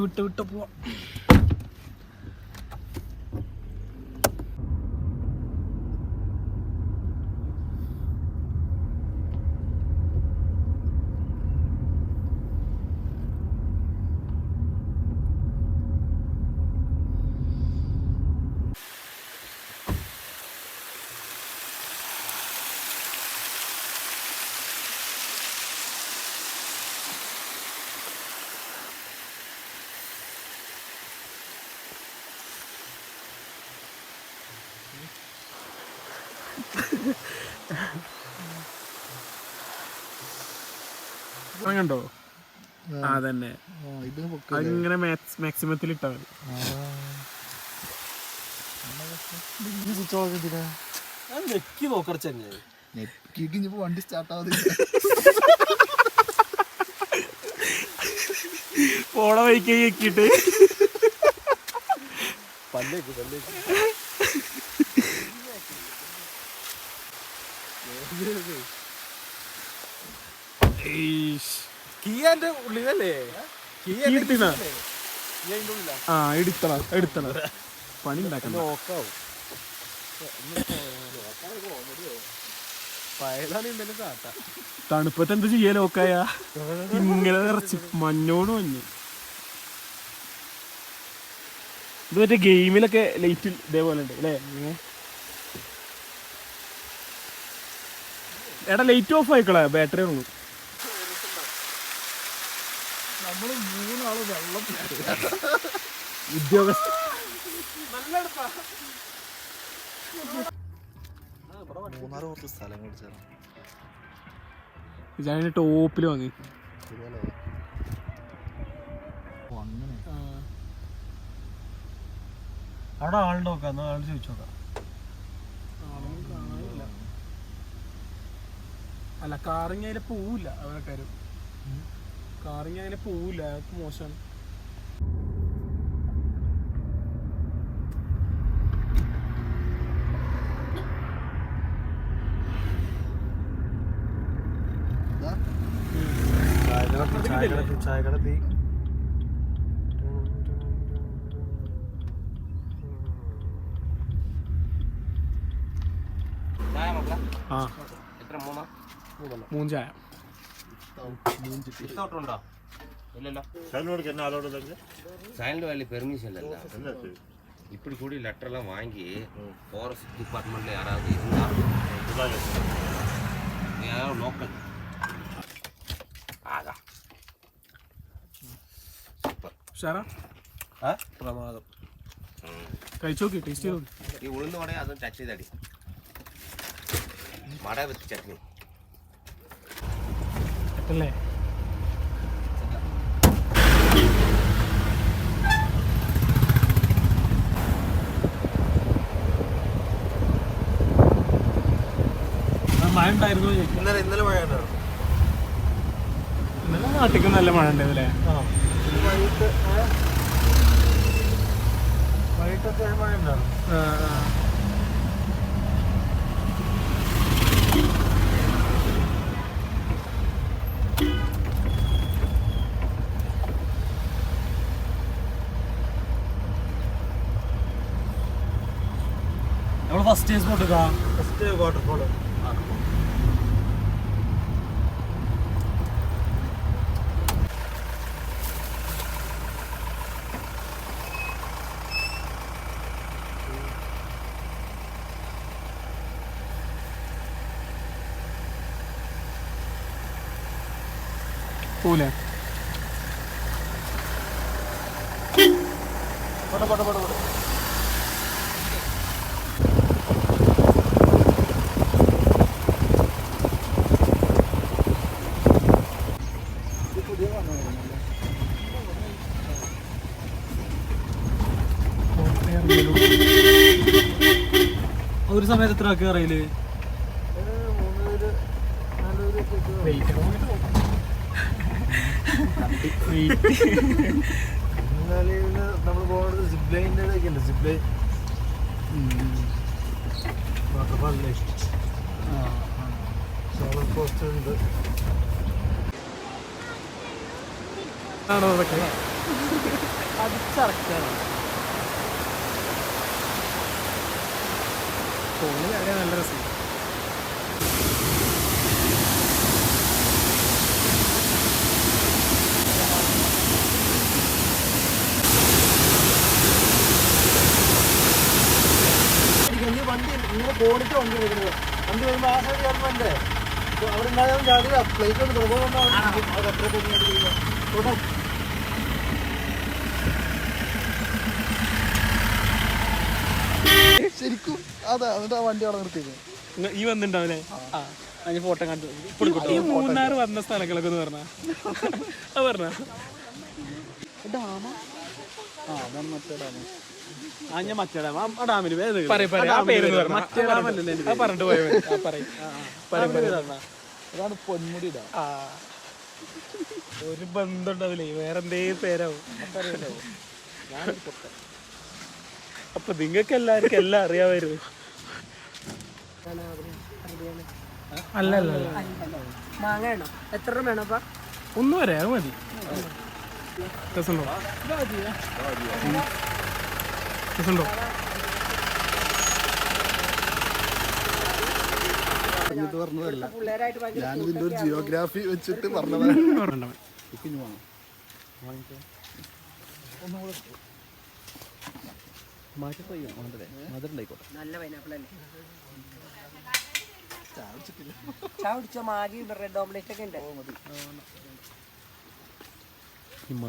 விட்டு விட்டு விட்டு போவோம். പോവാം കണ്ടോ? അതന്നെ. അങ്ങനെ മാക്സിമത്തിൽ ഇട്ടാ മതി. നെക്കി നോക്കറച്ചെന്നെ നെക്കിക്ക് ഇനിയിപ്പോ വണ്ടി സ്റ്റാർട്ട് ആവാതെ പോണ വൈക്ക് ഞെക്കിയിട്ട്. പല്ലേക്ക് പല്ലേക്ക് ഈശ്. കിയാന്റെ ഉള്ളിലല്ലേ? ആ എടുത്തണ എടുത്തണ. പണി ഉണ്ടാക്കണം നോക്കാവും തണുപ്പത്ത് എന്ത് ചെയ്യാ ലോക്കായ? ഇങ്ങനെ നിറച്ച് മഞ്ഞോട് മഞ്ഞ്. ഇത് മറ്റേ ഗെയിമിലൊക്കെ ലൈറ്റ് ഇതേപോലെ ഉണ്ട് അല്ലേ? എടാ ലൈറ്റ് ഓഫ് ആയിക്കളാ. ബാറ്ററി ഇറങ്ങും നമ്മൾ മൂന്നാൾ വെള്ളം ഉദ്യോഗസ്ഥ മൂന്നാറ് കുറച്ച് സ്ഥലങ്ങൾ ഞാൻ ടോപ്പിൽ വാങ്ങി. അവിടെ ആളുടെ നോക്കാം എന്നാ ആൾ ചോദിച്ചു നോക്കാം. അല്ല കാറിങ് അതിലെ പോവില്ല അവരക്കാരും കാറിങ് അങ്ങനെ പോവില്ല അതൊക്കെ മോശമാണ്. ചായക്കട തീ മൂന്ന് ചായ. வித்தவுட்டுண்டா சைல்டு வேலி பெர்மிஷன் இல்லை இப்படி கூடி லெட்டர்லாம் வாங்கி ஃபாரஸ்ட் டிபார்ட்மெண்ட்டில் யாராவது இருந்தால் யாராவது லோக்கல் ஆகா. சூப்பர். சாரா ప్రమాదం కై చోకి టేస్టీ ఈ ఉళ్ళుంది వడే అదొక చట్నీ తడి మడ சட்னி. അല്ലേ? മഴ ഉണ്ടായിരുന്നു ഇന്നലെ ഇന്നലെ മഴ ഉണ്ടായിരുന്നു. ഇന്നലെ നാട്ടിക്ക് നല്ല മഴ ഉണ്ടായിരുന്നു അല്ലേ? ആ. ഇത് വൈകിട്ട്? വൈകിട്ടൊക്കെ മഴ ഉണ്ടായിരുന്നു. ഫസ്റ്റ് സ്പോട്ട് ഫസ്റ്റ് വാട്ടർഫോൾ പോലെ പോട്ടെ പോട്ടെ പോട്ടെ പോട്ടെ ഒരു സമയത്ത് എത്ര ആക്കി അറിയില്ലേ മൂന്ന് പേര് നാല് പേര് എന്നാൽ പിന്നെ നമ്മൾ പോകുന്നത് സിപ്പ് ലൈനിന്റെ ഒക്കെ ഉണ്ട് സിപ്പ് ലൈൻ വാട്ടർഫാളില്ലേ സോളർ കോസ്റ്റർ ഉണ്ട് ആണോ അതൊക്കെ അടിച്ചറക്കാണ് ഫോണിൽ അവിടെ നല്ല രസം വണ്ടി നിങ്ങൾ പോണിട്ട് വണ്ടി വരുന്നത്. വണ്ടി വരുമ്പോൾ ആ സൈഡ് എന്റെ അവിടെ ഉണ്ടായാലും ചാടില്ല. പ്ലേറ്റ് ഒന്ന് തുറന്നു ശരിക്കും അതാ എന്നിട്ട് ആ വണ്ടി അവിടെ നിർത്തിയത് ഈ വന്നിട്ടുണ്ടാവില്ലേ ആ. അതിന് ഫോട്ടോ കണ്ടു ഈ മൂന്നാർ വന്ന സ്ഥലങ്ങളൊക്കെ ഒന്ന് പറഞ്ഞ? അത് പറഞ്ഞ? ആ അതാണ് മറ്റേ ഡാമ ആ ഞാൻ മറ്റേ ഡാം ആ ഡാമിന് മറ്റേ പറഞ്ഞിട്ട് അതാണ് പൊന്മുടി ഡാം. ഒരു ബന്ധം ഉണ്ടാവില്ലേ? വേറെ എന്തേലും പേരാവും? അപ്പൊ നിങ്ങൾക്ക് എല്ലാവർക്കും എല്ലാം അറിയാമായിരുന്നു. അല്ല അല്ല അല്ല. മാങ്ങ വേണോ എത്ര രൂപ വേണം അപ്പൊ? ഒന്ന് വരെ അത് മതി. രസമുണ്ടോ? രസമുണ്ടോ? എന്നിട്ട് പറഞ്ഞതല്ല. ഒരു ജിയോഗ്രാഫി വെച്ചിട്ട് പറഞ്ഞു പറഞ്ഞോ കുഞ്ഞു വേണം നല്ല പൈനാപ്പിൾ അല്ലേ? ചായ കുടിച്ചോ മാഗി റെഡ് ഓംലെറ്റ് ഒക്കെ ഉണ്ട്.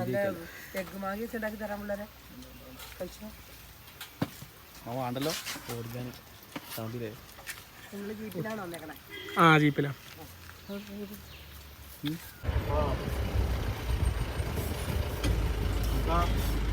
നല്ല എഗ് മാഗി വെച്ച് ഉണ്ടാക്കി തരാൻ പിള്ളേരെ. കഴിച്ചോ? ആ വേണ്ടല്ലോ. ജീപ്പിലാണ് വന്നേക്കണേ. ആ ജീപ്പിലാ. ഇങ്ങനത്തെ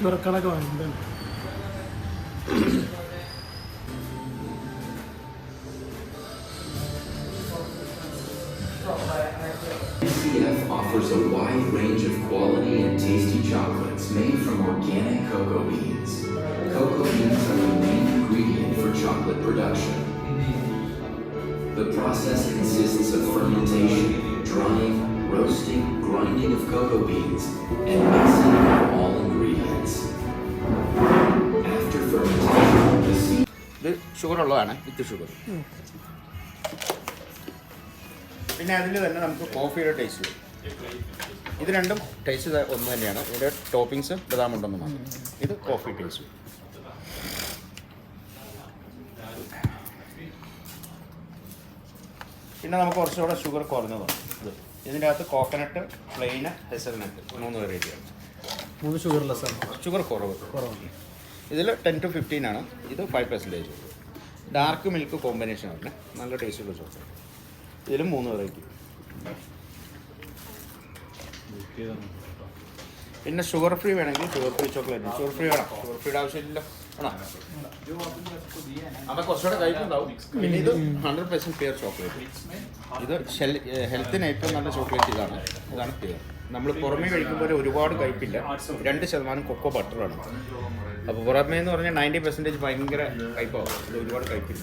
ಇವರ ಕಳಕವಾಗಿದೆ TCF offers a wide range of quality and tasty chocolates made from organic cocoa beans. Cocoa beans are the main ingredient for chocolate production. The process consists of fermentation, drying, roasting, grinding of cocoa beans, and mixing ഇത് sugar ഉള്ളതാണ് with sugar. പിന്നെ അതിൽ തന്നെ നമുക്ക് കോഫിയുടെ taste വരും. ഇത് രണ്ടും taste ഒന്ന് തന്നെയാണ്. ഇതിന്റെ ടോപ്പിങ്സ് ബദാം ഉണ്ടെന്ന് മാത്രം. ഇത് കോഫി ടേസ്റ്റ് പിന്നെ നമുക്ക് കുറച്ചുകൂടെ ഷുഗർ കുറഞ്ഞതാണ് ഇത് ഇതിന്റെ അകത്ത് കോക്കനട്ട് പ്ലെയിന് ഹെസൽനട്ട് മൂന്ന് വെറൈറ്റിയാണ് മൂന്ന് ഷുഗർലെസ് ആണ്. ഷുഗർ കുറവ്. കുറവാണ് ഇതിൽ ടെൻ ടു ഫിഫ്റ്റീൻ ആണ്. ഇത് five percentage dark milk combination ആണ്. നല്ല ടേസ്റ്റുള്ള ചോക്ലേറ്റ് ഇതിലും മൂന്ന് വെറൈറ്റി പിന്നെ ഷുഗർ ഫ്രീ വേണമെങ്കിൽ sugar free chocolate sugar free വേണം. ഷുഗർ ഫ്രീയുടെ ആവശ്യമില്ല അപ്പം കുറച്ചുകൂടെ കഴിക്കുന്നുണ്ടാവും. പിന്നെ ഇത് ഹൺഡ്രഡ് പെർസെന്റ് പ്യുവർ ചോക്ലേറ്റ് ഇത് ഹെൽത്തിന് ഏറ്റവും നല്ല ചോക്ലേറ്റ് ഇതാണ്. ഇതാണ് പ്യുവർ നമ്മൾ പുറമേ കഴിക്കുമ്പോൾ ഒരുപാട് കഴിപ്പില്ല. രണ്ട് ശതമാനം കൊക്കോ ബട്ടറാണ് അപ്പോൾ പുറമേ എന്ന് പറഞ്ഞാൽ നയന്റി പെർസെന്റേജ് ഭയങ്കര കയ്പാവും ഇത് ഒരുപാട് കഴിപ്പില്ല.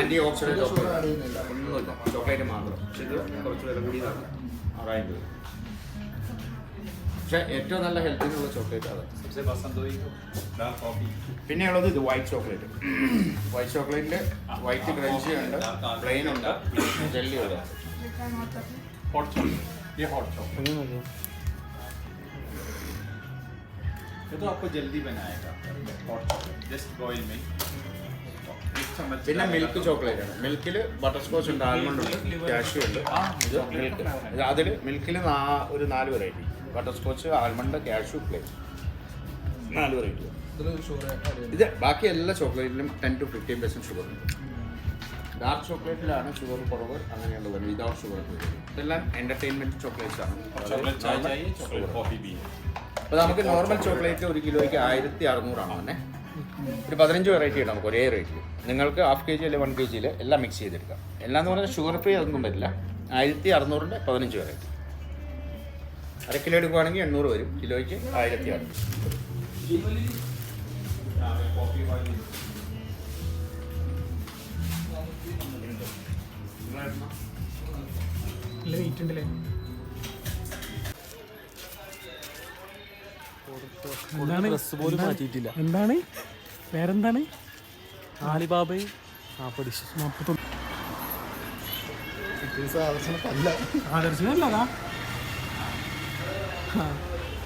ആന്റി ഓക്സിഡന്റ് ഒന്നുമില്ല. ചോക്ലേറ്റ് മാത്രം. പക്ഷെ ഇത് കുറച്ച് വില കൂടിയതാണ്. ആറായിരം രൂപ. പക്ഷേ ഏറ്റവും നല്ല ഹെൽത്തിനുള്ള ചോക്ലേറ്റ് അതാണ് പിന്നെയുള്ളത് ഇത് വൈറ്റ് ചോക്ലേറ്റ് വൈറ്റ് ചോക്ലേറ്റിൽ വൈറ്റ് ക്രഞ്ചി ഉണ്ട് പ്ലെയിൻ ഉണ്ട് ജെല്ലി ഉണ്ട് ये तो आपको जल्दी बनाएगा हॉट चॉकलेट जस्ट बॉईल में एक चम्मच പിന്നെ മിൽക്ക് ചോക്ലേറ്റ് ആണ് മിൽക്കിൽ ബട്ടർ സ്കോച്ച് ഉണ്ട് ആൽമണ്ട് ഉണ്ട് കാഷ്യൂ ഉണ്ട് ഇത് മിൽക്ക് അതിൽ മിൽക്കിൽ ഒരു നാല് variety butterscotch almond cashew plain നാല് വെറൈറ്റി ഇതിൽ ഷുഗർ ഇത് ബാക്കി എല്ലാ ചോക്ലേറ്റിലും ten to fifteen percent sugar ഉണ്ട് ഡാർക്ക് ചോക്ലേറ്റിലാണ് ഷുഗർ കുറവ് അങ്ങനെയുള്ളത്. വരുന്നത് വിതൗട്ട് ഷുഗർ ഇതെല്ലാം എന്റർടൈൻമെന്റ് ചോക്ലേറ്റ്സ് ആണ്. അപ്പോൾ നമുക്ക് നോർമൽ ചോക്ലേറ്റ് ഒരു കിലോയ്ക്ക് ആയിരത്തി അറുന്നൂറാണ് തന്നെ ഒരു പതിനഞ്ച് വെറൈറ്റി ഉണ്ട് നമുക്ക് ഒരേ റേറ്റിൽ നിങ്ങൾക്ക് ഹാഫ് കെ ജി അല്ലെങ്കിൽ വൺ കെ ജിയിൽ എല്ലാം മിക്സ് ചെയ്തെടുക്കാം. എല്ലാം എന്ന് പറഞ്ഞാൽ ഷുഗർ ഫ്രീ അതൊന്നും പറ്റില്ല. ആയിരത്തി അറുന്നൂറിന്റെ പതിനഞ്ച് വെറൈറ്റി അര കിലോ എടുക്കുവാണെങ്കിൽ എണ്ണൂറ് വരും. കിലോയ്ക്ക് ആയിരത്തി അറുന്നൂറ് നല്ല വെയിറ്റ് ഉണ്ടല്ലേ? എന്താണ്? മാറ്റിയിട്ടില്ല. എന്താണ്? വേറെന്താണ് ആലിബാബ നാൽപ്പത് നാൽപ്പത്തൊന്ന് അല്ല. ആദർശനല്ല അതാ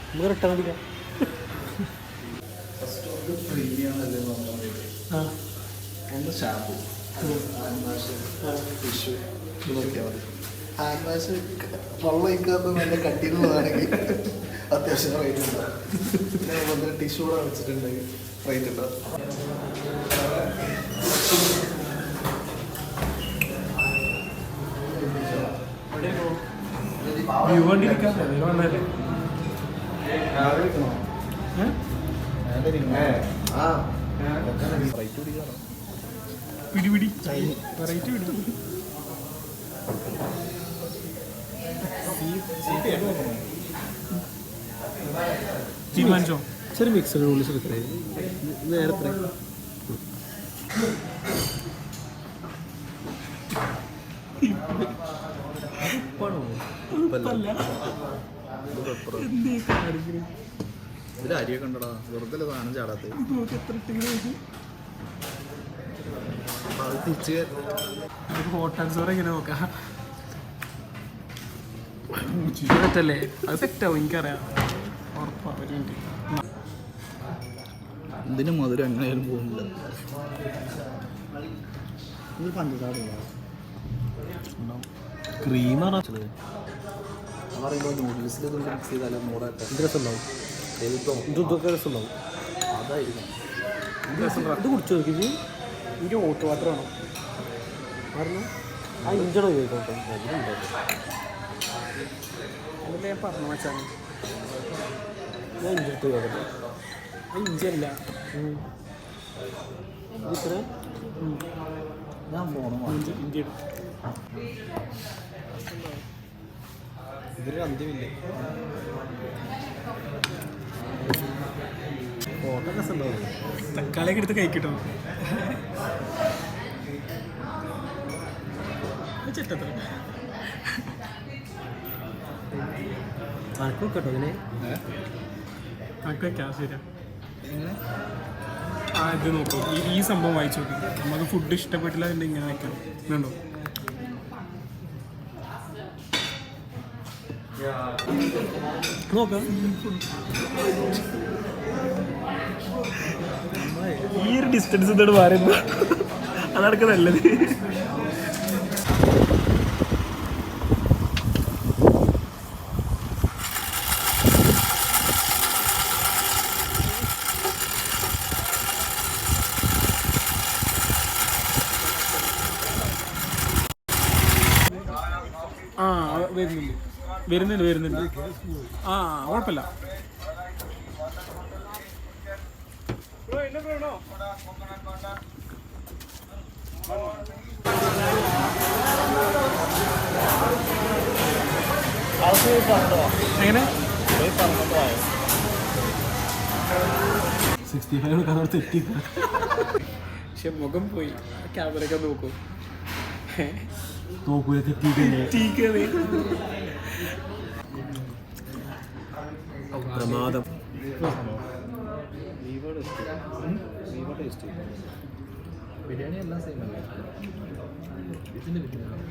നമുക്ക് റിട്ടേൺ അടിക്കാം. ആ. ഷാമ്പു വാഷ് ടിഷ്യൂ ഇത് നോക്കിയാൽ മതി വാഷ് വെള്ളം ഒഴിക്കാത്ത നല്ല കട്ടിയുള്ളതാണെങ്കിൽ അത്യാവശ്യം റേറ്റ് ഉണ്ടാവും പിന്നെ വന്ന് ടിഷ്യൂ കൂടെ വെച്ചിട്ടുണ്ടെങ്കിൽ റേറ്റ് ഉണ്ടാവും? ആ. റേറ്റ് പിടിക്കണം പിടി പിടി വെറൈറ്റി പിടി തീരുമാനിച്ചോ ചെറിയ മിക്സഡ് ഉള്ളിൽ എടുക്കണേ. നേരത്തെ എത്ര? ഇതിൽ അരിയൊക്കെ ഉണ്ടടാ. വെറുതെ സാധനം ചാടാത്ത അത് തിരിച്ച് ഹോട്ട് ആൻഡ് സോർ എങ്ങനെ നോക്കാം? സെറ്റല്ലേ അത് സെറ്റാവും എനിക്കറിയാം. ഉറപ്പാ ഒരു മിനിറ്റ് ഇതിന് മധുരം എങ്ങനെയാലും പോകുന്നില്ല. ഇത് പഞ്ചസാര ക്രീമാണ് പറയുമ്പോൾ നൂഡിൽസിൽ മിക്സ് ചെയ്താലും മൂടെ രസമുണ്ടാവും? ഇതൊക്കെ രസമുണ്ടാവും. അതായിരിക്കും. ഇത് കുടിച്ചു നോക്കി എനിക്ക് ഓട്ട് വേണം പറഞ്ഞു ആ ഇഞ്ചട ഉപയോഗിക്കാം അതല്ലേ ഞാൻ പറഞ്ഞു വെച്ചാൽ ഞാൻ ഇഞ്ചിട്ട് ആ ഇഞ്ചല്ല ഇത്ര? ഞാൻ പോകണം ഇഞ്ചി ഇതൊരു അന്ത്യമില്ലേ? ഫോട്ടോ രസമുണ്ടാവും. തക്കാളിയൊക്കെ എടുത്ത് കഴിക്കട്ടോ ചെറ്റത്ര ആർക്കും വെക്കട്ടോ ഇങ്ങനെ നമുക്ക് വെക്കാം ശരിയാ. ആ ഇത് നോക്കൂ. ഈ ഈ സംഭവം വായിച്ചു നോക്കി. നമുക്ക് ഫുഡ് ഇഷ്ടപ്പെട്ടില്ല അതിന്റെ ഇങ്ങനെ വെക്കാം. വേണ്ടോ നോക്കാം. ഈ ഒരു ഡിസ്റ്റൻസ് ഇതോട് പറയുന്നു അതടക്കം നല്ലത്. ആ വരുന്നുണ്ട്. വരുന്നുണ്ട് വരുന്നുണ്ട്. ആ കുഴപ്പമില്ല. എങ്ങനെ? സിക്സ്റ്റി ഫൈവ് എടുക്കാൻ തെറ്റി പക്ഷെ മുഖം പോയി. ക്യാമറയൊക്കെ നോക്കൂ. നോക്കൂല തെറ്റിയിട്ടില്ലേ ടീക്കതേ പ്രമാദം. ബിരിയാണി എല്ലാം സെയിം അല്ലേ? ഇതിന്റെ ബിരിയാണി.